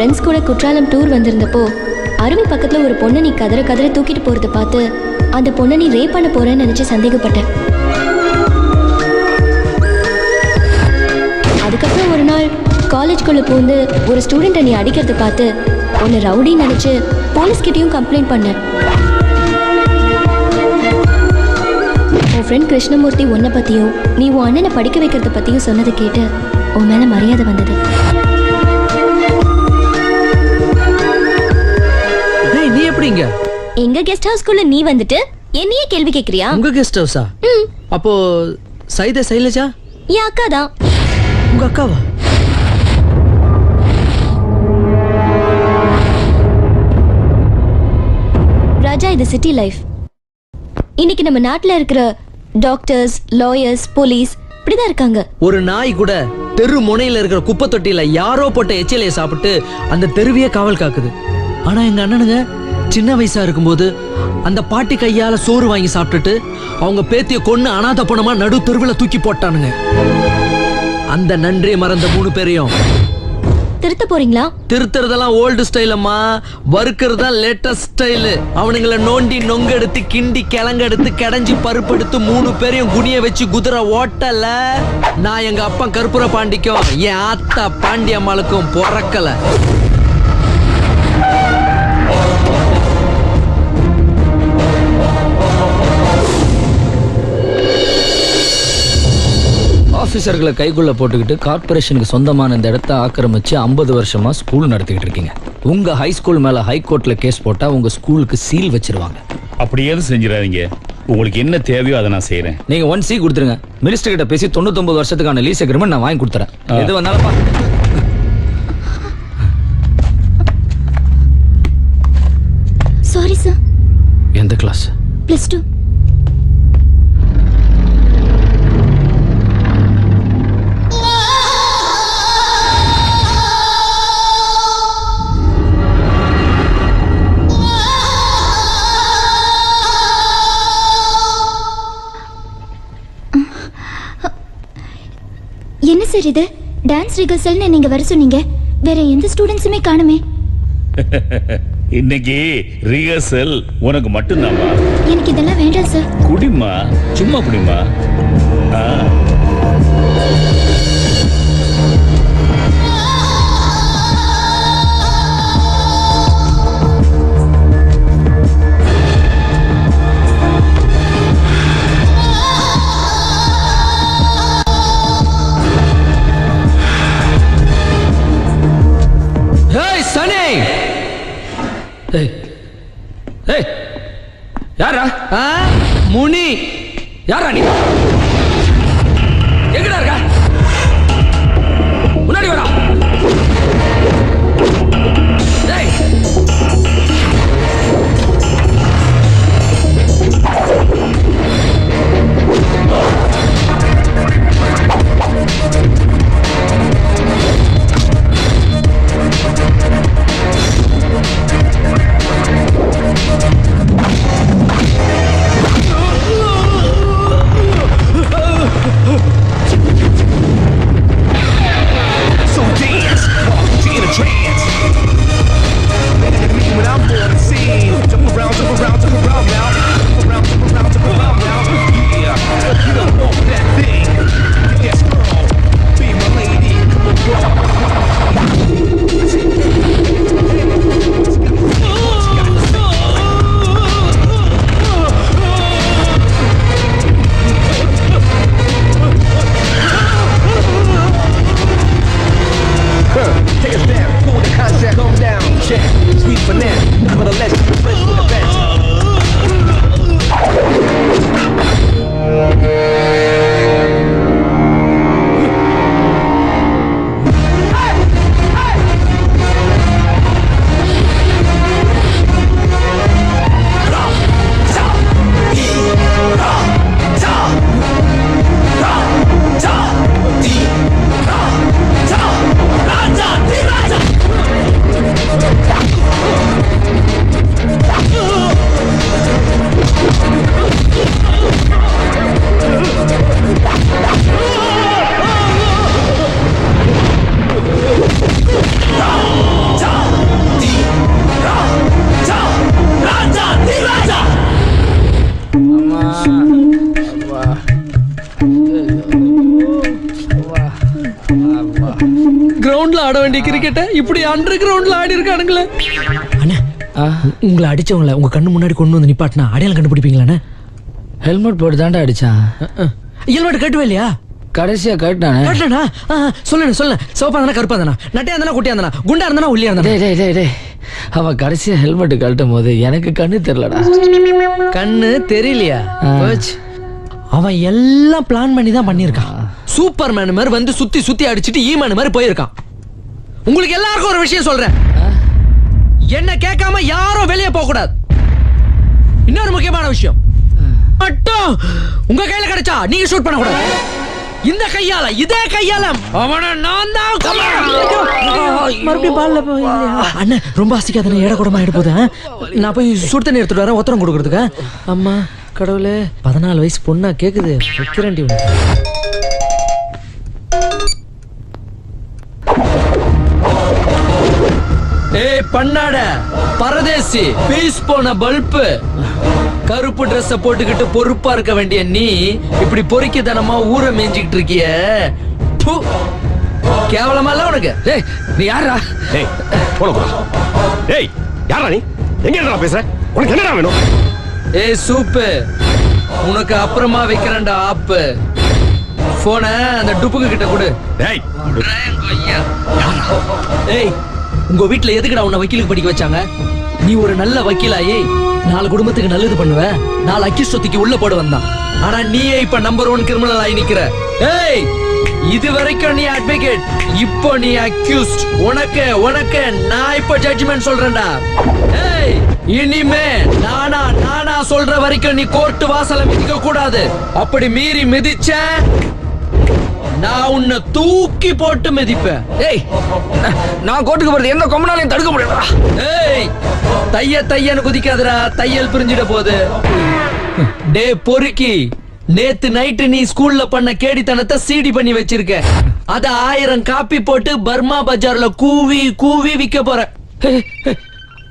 Friends கூட Courtallam tour வந்திருந்தப்போ அருவி பக்கத்தில் ஒரு பொண்ணை நீ கதற கதற தூக்கிட்டு போகிறத பார்த்து அந்த பொண்ணை நீ ரேப் பண்ண போறேன்னு நினச்சி சந்தேகப்பட்டேன். அதுக்கப்புறம் ஒரு நாள் காலேஜ்குள்ளே பூந்து ஒரு ஸ்டூடெண்ட்டை நீ அடிக்கிறத பார்த்து உன்னை ரவுடின்னு நினச்சி போலீஸ்கிட்டயும் கம்ப்ளைண்ட் பண்ணேன். உன் ஃப்ரெண்ட் கிருஷ்ணமூர்த்தி உன்னை பற்றியும் நீ உன் அண்ணனை படிக்க வைக்கிறத பற்றியும் சொன்னதை கேட்டு உன் மேலே மரியாதை வந்தது. எங்க கெஸ்ட் ஹவுஸ்க்குள்ள நீ வந்துட்டு என்னையே கேள்வி கேக்குறியா? உங்க கெஸ்ட் ஹவுஸா அப்போ சைத சைலஜா? என் அக்கா தான். உங்க அக்காவா? ராஜா இது சிட்டி லைஃப் இன்னைக்கு நம்ம நாட்டுல இருக்கிற டாக்டர்ஸ் லாயர்ஸ் போலீஸ் இப்படிதான் இருக்காங்க. ஒரு நாய் கூட தெரு முனையில இருக்கிற குப்பை தொட்டியில யாரோ போட்ட எச்சிலையை சாப்பிட்டு அந்த தெருவையே காவல் காக்குது. ஆனா எங்க அண்ணனுங்க சின்ன வயசா இருக்கும்போது அந்த பாட்டி கையால சோறு வாங்கி சாப்பிட்டுட்டு அவங்க பேத்திய கொன்னு அனாதை பணமா நடு தெருவுல தூக்கி போட்டானுங்க. அந்த நன்றியை மறந்த மூணு பேரையும். திருத்த போறீங்களா? திருத்துறதெல்லாம் ஓல்டு ஸ்டைல் அம்மா. வறுக்கிறது தான் லேட்டஸ்ட் ஸ்டைலு. அவனுங்கள நோண்டி நொங்கெடுத்து கிண்டி கிழங்கெடுத்து கடைஞ்சி பருப்பெடுத்து மூணு பேரையும் குனிய வச்சு குதிரை ஓட்டல. நான் எங்க அப்பா கற்பூர பாண்டிக்கும் என் ஆத்தா பாண்டி அம்மாளுக்கும் பிறக்கல. ஆஃபீஸர்களை கைக்குள்ள போட்டுக்கிட்டு கார்ப்பரேஷனுக்கு சொந்தமான இந்த இடத்த ஆக்கிரமிச்சு ஐம்பது வருஷமா ஸ்கூல் நடத்திக்கிட்டு இருக்கீங்க. உங்க ஹை ஸ்கூல் மேல ஹை கோர்ட்ல கேஸ் போட்டா உங்க ஸ்கூலுக்கு சீல் வச்சிருவாங்க. அப்படி எதுவும் செஞ்சிடாதீங்க? உங்களுக்கு என்ன தேவையோ அதை நான் செய்றேன். நீங்க ஒன் சி கொடுத்துருங்க. மினிஸ்டர் கிட்ட பேசி தொண்ணூத்தொன்பது வருஷத்துக்கான லீஸ் அக்ரிமெண்ட் நான் வாங்கி கொடுத்துறேன். எது வந்தாலும்ப்பா சார் இது டான்ஸ் ரிகர்சல்னு நீங்க வர சொன்னீங்க. வேற எந்த ஸ்டூடெண்ட்ஸுமே காணுமே. இன்னைக்கு ரிஹர்சல் உனக்கு மட்டும்தாம்மா எனக்கு இதெல்லாம் வேண்டாம் சார் குடிமா சும்மா குடிமா ஆ. முன்னாடி வாடா. ஏய் கிரவுண்ட்ல ஆட வேண்டிய கிரிக்கெட்டை இப்படி அண்டர் கிரவுண்ட்ல ஆடி இருக்கானுங்களே. அண்ணா உங்களை அடிச்சவங்கள உங்க கண்ணு முன்னாடி கொண்டு வந்து நிப்பாட்டினா அடையாளம் கண்டுபிடிப்பீங்களாண்ணே ஹெல்மெட் போட்டு தாண்டா அடிச்சான். ஹெல்மெட் கட்டுவே இல்லையா? கடைசியா கேட்டானே. கட்டலண்ணா சொல்லுண்ணே சொல்லுண்ணே. சிவப்பா இருந்தா கருப்பா இருந்தா நட்டையா இருந்தா குட்டியா இருந்தா குண்டா இருந்தா ஒல்லியா இருந்தா டேய் டேய் அவன் கடைசியா ஹெல்மெட் கழட்டும் போது எனக்கு கண்ணு தெரியலடா. கண்ணு தெரியலையா. அவன் எல்லாம் பிளான் பண்ணி தான் பண்ணியிருக்கான் சூப்பர் மேன் மாதிரி வந்து சுத்தி சுத்தி அடிச்சிட்டு ஈமேன் மாதிரி போயிருக்கான் உங்களுக்கு எல்லாருக்கும் ஒரு விஷயம் சொல்றேன். என்ன கேட்காம யாரும் வெளியே போக கூடாது இன்னொரு முக்கியமான விஷயம். மட்டும் உங்க கையில கிடைச்சா நீங்க ஷூட் பண்ண கூடாது இந்த கையால இதே கையால. அவனை நான் தான் மறுபடியும் பால்ல அண்ணன் ரொம்ப அசிக்காத ஏட கூடமா போதேன் நான் போய் சுடு தண்ணி எடுத்துட்டு வரேன் ஒத்தரம் கொடுக்கறதுக்கு அம்மா கடவுளே. பதினாலு வயசு பொண்ணா கேக்குது வைக்கிறேன்டி. ஏய் பண்ணாட பரதேசி பீஸ் போன பல்பு கருப்பு Dress போட்டுக்கிட்டு பொறுப்பா இருக்க வேண்டிய நீ இப்படி பொறுக்கித்தனமா ஊரை மேய்ஞ்சிக்கிட்டு இருக்கிய. கேவலமா இல்ல உனக்கு? டேய் நீ யாரா டேய் போன டேய் யாரா நீ? எங்க இருக்கா பேசுற? உனக்கு என்னடா வேணும்? ஏய் சூப்பு. உனக்கு அப்புறமா வைக்கிறேன்டா ஆப்பு. போன அந்த டுப்புக்கு கிட்ட கொடு. டேய் ஏய் உங்க வீட்ல எதுக்குடா உன்னை வக்கீலுக்கு படிக்க வச்சாங்க? நீ ஒரு நல்ல வக்கீலாயி. நாலு குடும்பத்துக்கு நல்லது பண்ணுவ? நாலு அக்கிஸ்டத்துக்கு உள்ள போட வந்தான் ஆனா நீயே இப்ப நம்பர் ஒன் கிரிமினல் ஆகி நிக்கிற. ஏய் இது வரைக்கும் நீ அட்வொகேட் இப்போ நீ அக்யூஸ்ட் உனக்கு உனக்கு நான் இப்போ ஜட்ஜ்மெண்ட் சொல்றேன்டா. ஏய் இனிமே நானா நானா சொல்ற வரைக்கும் நீ கோர்ட் வாசல மிதிக்க கூடாது. அப்படி மீறி மிதிச்ச நான் உன்னை தூக்கி போட்டு மிதிப்பேன். டேய் நான் கோர்ட்டுக்கு போறது எந்த கொம்பனாலையும் தடுக்க முடியாதா ஏய் தைய தையன்னு குதிக்காதடா தையல் பிரிஞ்சிட போகுது. டே பொறுக்கி நேத்து நைட்டு நீ ஸ்கூல்ல பண்ண கேடித்தனத்தை சீடி பண்ணி வச்சிருக்க. அத ஆயிரம் காப்பி போட்டு பர்மா பஜார்ல கூவி கூவி விக்க போற.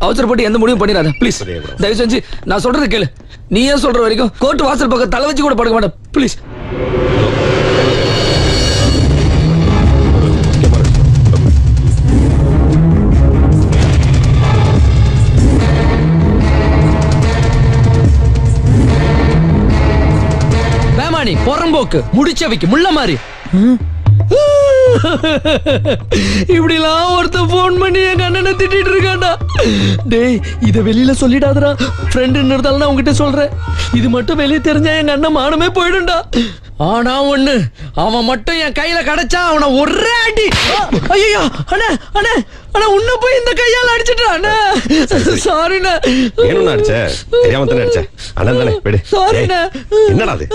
அவசரப்பட்டு எந்த முடிவும் பண்ணிடாத. ப்ளீஸ் தயவு செஞ்சு நான் சொல்றது கேளு. நீ ஏன் சொல்ற வரைக்கும் கோர்ட் வாசல் பக்கம் தலை வச்சு கூட படுக்க மாட்டேன் ப்ளீஸ் வேமானி பொறம்போக்கு முடிச்சவைக்கு முள்ள மாதிரி. இப்படிலாம் ஒருத்தன் ஃபோன் பண்ணி எங்க அண்ணனை திட்டிட்டு இருக்காண்டா டேய் இத வெளியில சொல்லிடாதடா. ஃப்ரெண்டு இருந்தாலும் நான் உங்ககிட்ட சொல்றேன். இது மட்டும் வெளியே தெரிஞ்சா எங்க அண்ணன் மானமே போயிடும்டா. ஆனா ஒண்ணு அவன் மட்டும் என் கையில கிடைச்சா அவனை ஒரே அடி. ஐயோ அண்ணே அண்ணே. அண்ணா உன்ன போய் இந்த கையால அடிச்சிட்டான் அண்ணே. சாரிண்ணே வேணும்னு அடிச்ச தெரியாம தானே அடிச்ச. அண்ணன் தானே விடு. Sorry ஏய், ண்ணே. என்னடா அது?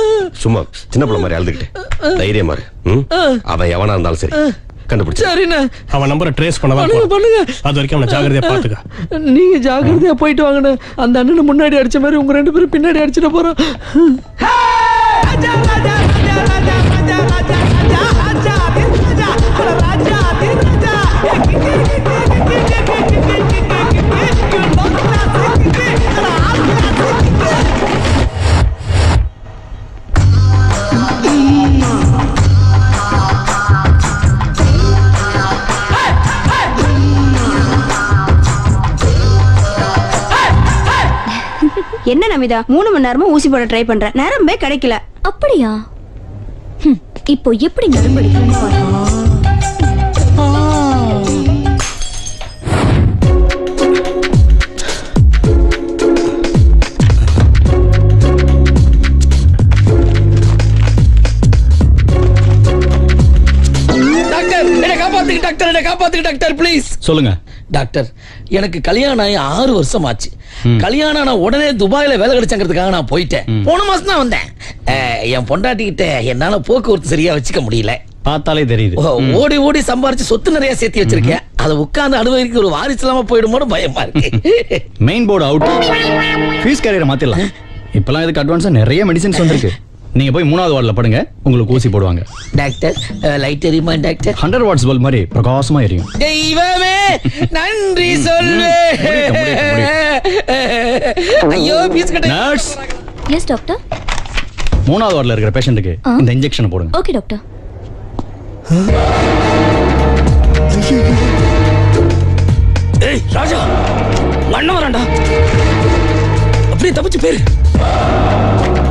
சும்மா சின்ன பிள்ளை மாதிரி அழுதுகிட்டு. தைரியமா? அவன் எவனா இருந்தாலும் சரி. கண்டுபிடிச்சு. சரிண்ணே அவன் நம்பரை ட்ரேஸ் பண்ண தான் பண்ணுங்க. அது வரைக்கும் அவனை ஜாகிரதையா பாத்துக்க நீங்க ஜாக்கிரதையா போயிட்டு வாங்கண்ணே. அந்த அண்ணனை முன்னாடி அடிச்ச மாதிரி உங்க ரெண்டு பேரும் பின்னாடி அடிச்சிட போறோம். என்ன நமிதா? மூணு மணி நேரமா ஊசி போட ட்ரை பண்றேன் நேரமே கிடைக்கல. அப்படியா? இப்போ எப்படி டாக்டர் என்ன காப்பாத்துக்கு டாக்டர் என்ன காப்பாத்துக்கு டாக்டர் ப்ளீஸ் சொல்லுங்க. டாக்டர் எனக்கு கல்யாணம் ஆகி ஆறு வருஷம் ஆச்சு கல்யாணம் ஆன உடனே துபாயில வேலை கிடைச்சங்கிறதுக்காக நான் போயிட்டேன். போன மாசம் தான் வந்தேன். என் பொண்டாட்டிக்கிட்ட என்னால போக்குவரத்து சரியா வச்சுக்க முடியல. பார்த்தாலே தெரியுது. ஓடி ஓடி சம்பாரிச்சு சொத்து நிறைய சேர்த்து வச்சிருக்கேன் அதை உட்கார்ந்து அனுபவிக்க ஒரு வாரிசு இல்லாம போயிடுமோன்னு பயமா இருக்கு. மெயின் போர்டு அவுட் ஃபீஸ் கேரியரை மாத்திடலாம் இப்பெல்லாம் இதுக்கு அட்வான்ஸா நிறைய மெடிசின்ஸ் வந்திருக்கு. நீங்க போய் மூணாவது வார்டில் படுங்க உங்களுக்கு ஊசி போடுவாங்க. டாக்டர் லைட் எரியுமா டாக்டர் ஹண்ட்ரட் வாட்ஸ் பல்ப் மாதிரி பிரகாசமா எரியும். தெய்வமே நன்றி சொல்லு ஐயோ பீஸ் கட்ட நர்ஸ் எஸ் டாக்டர் மூணாவது வார்டில் இருக்கிற பேஷண்ட்டுக்கு. இந்த இன்ஜெக்ஷனை போடுங்க. ஓகே டாக்டர் ஏய் ராஜா! அண்ணன் வரான்டா. அப்படியே தப்பிச்சு பேரு